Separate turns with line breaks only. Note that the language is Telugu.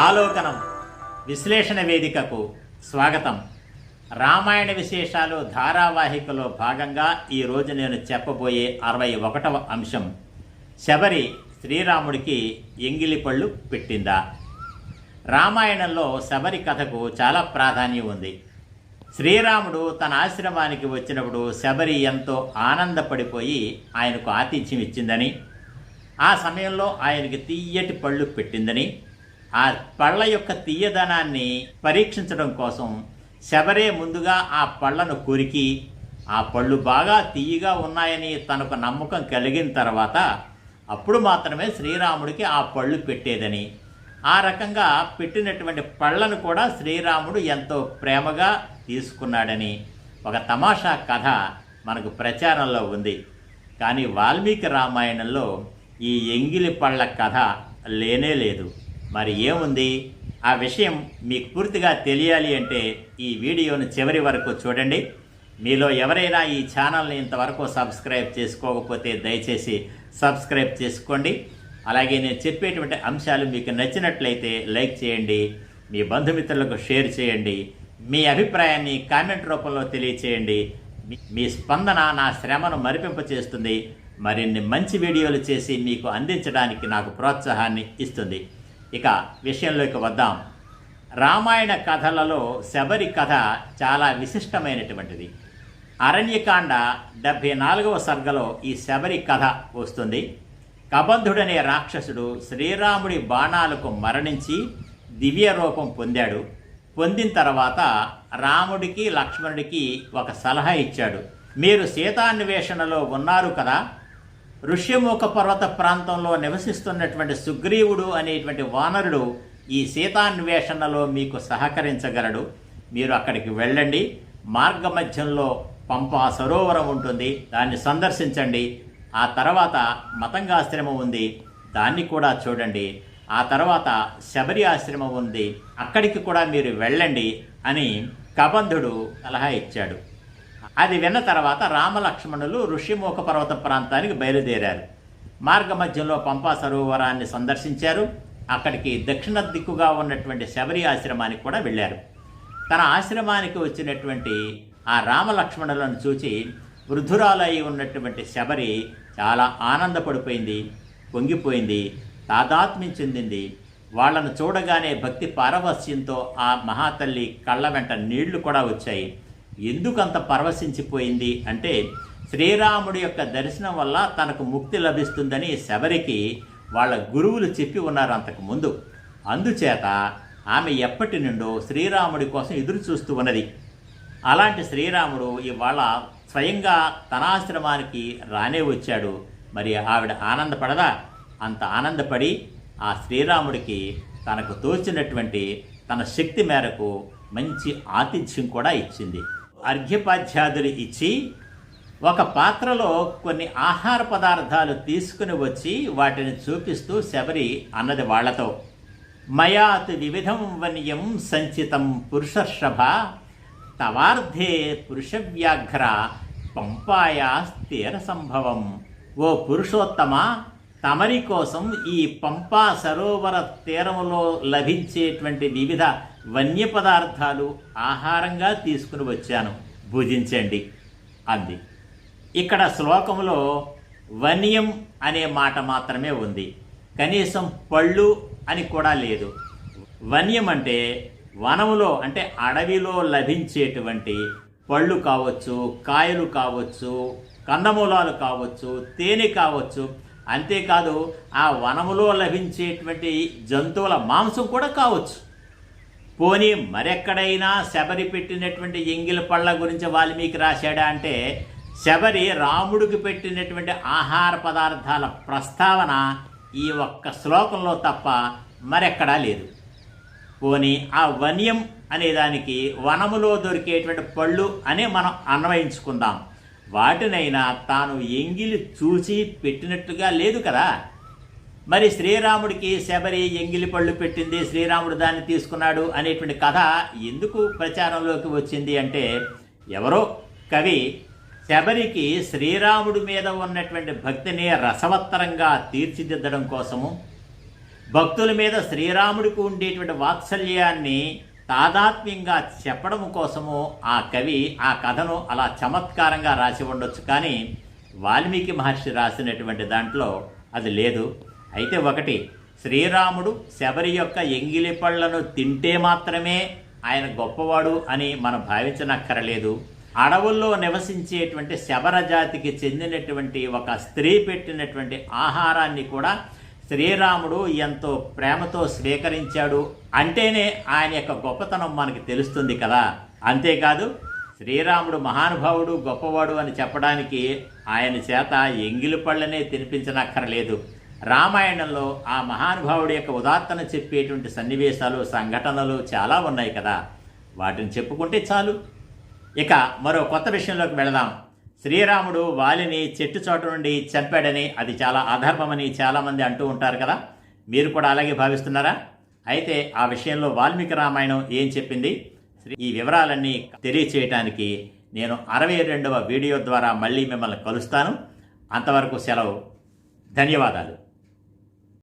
ఆలోకనం విశ్లేషణ వేదికకు స్వాగతం. రామాయణ విశేషాలు ధారావాహికలో భాగంగా ఈరోజు నేను చెప్పబోయే అరవై ఒకటవ అంశం శబరి శ్రీరాముడికి ఎంగిలి పళ్ళు పెట్టిందా. రామాయణంలో శబరి కథకు చాలా ప్రాధాన్యం ఉంది. శ్రీరాముడు తన ఆశ్రమానికి వచ్చినప్పుడు శబరి ఎంతో ఆనందపడిపోయి ఆయనకు ఆతిథ్యం ఇచ్చిందని ఆ సమయంలో ఆయనకి తీయటి పళ్ళు పెట్టిందని ఆ పళ్ళ యొక్క తీయదనాన్ని పరీక్షించడం కోసం శబరే ముందుగా ఆ పళ్ళను కొరికి ఆ పళ్ళు బాగా తీయగా ఉన్నాయని తనకు నమ్మకం కలిగిన తర్వాత అప్పుడు మాత్రమే శ్రీరాముడికి ఆ పళ్ళు పెట్టేదని. ఆ రకంగా పెట్టినటువంటి పళ్ళను కూడా శ్రీరాముడు ఎంతో ప్రేమగా తీసుకున్నాడని ఒక తమాషా కథ మనకు ప్రచారంలో ఉంది. కానీ వాల్మీకి రామాయణంలో ఈ ఎంగిలి పళ్ళ కథ లేనే లేదు. మరి ఏముంది? ఆ విషయం మీకు పూర్తిగా తెలియాలి అంటే ఈ వీడియోను చివరి వరకు చూడండి. మీలో ఎవరైనా ఈ ఛానల్ని ఇంతవరకు సబ్స్క్రైబ్ చేసుకోకపోతే దయచేసి సబ్స్క్రైబ్ చేసుకోండి. అలాగే నేను చెప్పేటువంటి అంశాలు మీకు నచ్చినట్లయితే లైక్ చేయండి. మీ బంధుమిత్రులకు షేర్ చేయండి. మీ అభిప్రాయాన్ని కామెంట్ రూపంలో తెలియచేయండి. మీ- స్పందన నా శ్రమను మరిపింప చేస్తుంది. మరిన్ని మంచి వీడియోలు చేసి మీకు అందించడానికి నాకు ప్రోత్సాహాన్ని ఇస్తుంది. ఇక విషయంలోకి వద్దాం. రామాయణ కథలలో శబరి కథ చాలా విశిష్టమైనటువంటిది. అరణ్యకాండ డెబ్భై నాలుగవ సర్గలో ఈ శబరి కథ వస్తుంది. కబంధుడనే రాక్షసుడు శ్రీరాముడి బాణాలకు మరణించి దివ్య రూపం పొందాడు. పొందిన తర్వాత రాముడికి లక్ష్మణుడికి ఒక సలహా ఇచ్చాడు. మీరు సీతాన్వేషణలో ఉన్నారు కదా? ఋష్యముఖ పర్వత ప్రాంతంలో నివసిస్తున్నటువంటి సుగ్రీవుడు అనేటువంటి వానరుడు ఈ సీతాన్వేషణలో మీకు సహకరించగలడు. మీరు అక్కడికి వెళ్ళండి. మార్గ మధ్యంలో పంపా సరోవరం ఉంటుంది. దాన్ని సందర్శించండి. ఆ తర్వాత మతంగా ఆశ్రమం ఉంది. దాన్ని కూడా చూడండి. ఆ తర్వాత శబరి ఆశ్రమం ఉంది. అక్కడికి కూడా మీరు వెళ్ళండి అని కబంధుడు సలహా ఇచ్చాడు. అది విన్న తర్వాత రామలక్ష్మణులు ఋషిముఖ పర్వత ప్రాంతానికి బయలుదేరారు. మార్గ మధ్యలో పంపా సరోవరాన్ని సందర్శించారు. అక్కడికి దక్షిణ దిక్కుగా ఉన్నటువంటి శబరి ఆశ్రమానికి కూడా వెళ్ళారు. తన ఆశ్రమానికి వచ్చినటువంటి ఆ రామలక్ష్మణులను చూచి వృద్ధురాలై ఉన్నటువంటి శబరి చాలా ఆనందపడిపోయింది పొంగిపోయింది తాదాత్మ్యం చెందింది. వాళ్ళను చూడగానే భక్తి పారవస్యంతో ఆ మహాతల్లి కళ్ళ వెంట నీళ్ళు కూడా వచ్చాయి. ఎందుకంత పరవశించిపోయింది అంటే శ్రీరాముడి యొక్క దర్శనం వల్ల తనకు ముక్తి లభిస్తుందని శబరికి వాళ్ళ గురువులు చెప్పి ఉన్నారు అంతకు ముందు. అందుచేత ఆమె ఎప్పటి నుండో శ్రీరాముడి కోసం ఎదురు చూస్తూ ఉన్నది. అలాంటి శ్రీరాముడు ఇవాళ స్వయంగా తనాశ్రమానికి రానే వచ్చాడు. మరి ఆవిడ ఆనందపడదా? అంత ఆనందపడి ఆ శ్రీరాముడికి తనకు తోచినటువంటి తన శక్తి మేరకు మంచి ఆతిథ్యం కూడా ఇచ్చింది. అర్ఘ్యపాధ్యాదులు ఇచ్చి ఒక పాత్రలో కొన్ని ఆహార పదార్థాలు తీసుకుని వచ్చి వాటిని చూపిస్తూ శబరి అన్నది వాళ్ళతో మయాత్ వివిధం వన్యం సంచితం పురుషర్షభ తవార్ధే పురుషవ్యాఘ్ర పంపాయా స్థిర సంభవం. ఓ పురుషోత్తమ తమరి కోసం ఈ పంపా సరోవర తీరములో లభించేటువంటి వివిధ వన్య పదార్థాలు ఆహారంగా తీసుకుని వచ్చాను. భుజించండి అంది. ఇక్కడ శ్లోకంలో వన్యం అనే మాట మాత్రమే ఉంది. కనీసం పళ్ళు అని కూడా లేదు. వన్యం అంటే వనములో అంటే అడవిలో లభించేటువంటి పళ్ళు కావచ్చు కాయలు కావచ్చు కందమూలాలు కావచ్చు తేనె కావచ్చు. అంతేకాదు ఆ వనములో లభించేటువంటి జంతువుల మాంసం కూడా కావచ్చు. పోనీ మరెక్కడైనా శబరి పెట్టినటువంటి ఎంగిల పళ్ళ గురించి వాల్మీకి రాశాడా అంటే శబరి రాముడికి పెట్టినటువంటి ఆహార పదార్థాల ప్రస్తావన ఈ ఒక్క శ్లోకంలో తప్ప మరెక్కడా లేదు. పోనీ ఆ వన్యం అనేదానికి వనములో దొరికేటువంటి పళ్ళు అనే మనం అన్వయించుకుందాం. వాటినైనా తాను ఎంగిలి చూసి పెట్టినట్టుగా లేదు కదా. మరి శ్రీరాముడికి శబరి ఎంగిలి పళ్ళు పెట్టింది శ్రీరాముడు దాన్ని తీసుకున్నాడు అనేటువంటి కథ ఎందుకు ప్రచారంలోకి వచ్చింది అంటే ఎవరో కవి శబరికి శ్రీరాముడి మీద ఉన్నటువంటి భక్తిని రసవత్తరంగా తీర్చిదిద్దడం కోసము భక్తుల మీద శ్రీరాముడికి ఉండేటువంటి వాత్సల్యాన్ని తాదాత్మ్యంగా చెప్పడం కోసము ఆ కవి ఆ కథను అలా చమత్కారంగా రాసి ఉండొచ్చు. కానీ వాల్మీకి మహర్షి రాసినటువంటి దాంట్లో అది లేదు. అయితే ఒకటి శ్రీరాముడు శబరి యొక్క ఎంగిలి పళ్ళను తింటే మాత్రమే ఆయన గొప్పవాడు అని మనం భావించనక్కరలేదు. అడవుల్లో నివసించేటువంటి శబర జాతికి చెందినటువంటి ఒక స్త్రీ పెట్టినటువంటి ఆహారాన్ని కూడా శ్రీరాముడు ఎంతో ప్రేమతో స్వీకరించాడు. అంటేనే ఆయన యొక్క గొప్పతనం మనకి తెలుస్తుంది కదా. అంతేకాదు శ్రీరాముడు మహానుభావుడు గొప్పవాడు అని చెప్పడానికి ఆయన చేత ఎంగిలి పళ్ళనే తినిపించనక్కర్లేదు. రామాయణంలో ఆ మహానుభావుడి యొక్క ఉదాత్తన చెప్పేటువంటి సన్నివేశాలు సంఘటనలు చాలా ఉన్నాయి కదా. వాటిని చెప్పుకుంటే చాలు. ఇక మరో కొత్త విషయంలోకి వెళదాం. శ్రీరాముడు వాలిని చెట్టు చోట నుండి చంపాడని అది చాలా అధర్మమని చాలామంది అంటూ ఉంటారు కదా. మీరు కూడా అలాగే భావిస్తున్నారా? అయితే ఆ విషయంలో వాల్మీకి రామాయణం ఏం చెప్పింది? ఈ వివరాలన్నీ తెలియచేయటానికి నేను అరవై రెండవ వీడియో ద్వారా మళ్ళీ మిమ్మల్ని కలుస్తాను. అంతవరకు సెలవు. ధన్యవాదాలు.